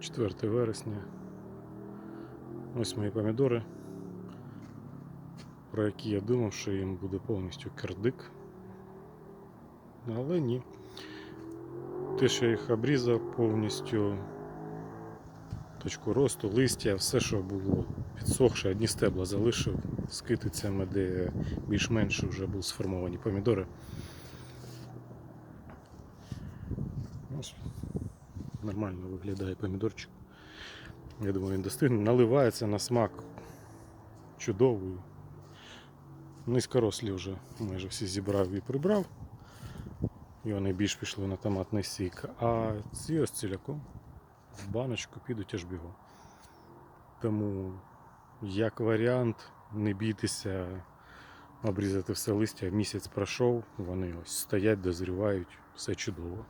4 вересня. Ось мої помідори, про які я думав, що їм буде повністю кирдик. Але ні. Те, що я їх обрізав повністю, точку росту, листя, все, що було підсохше, одні стебла залишив з китицями, де більш-менш вже були сформовані помідори. Ось нормально виглядає помідорчик. Я думаю, він достигне. Наливається на смак чудовий. Низькорослі вже майже всі зібрав і прибрав. І вони більш пішли на томатний сік. А ці ось ціляком в баночку підуть аж бігом. Тому, як варіант, не бійтеся обрізати все листя. Місяць пройшов, вони ось стоять, дозрівають, все чудово.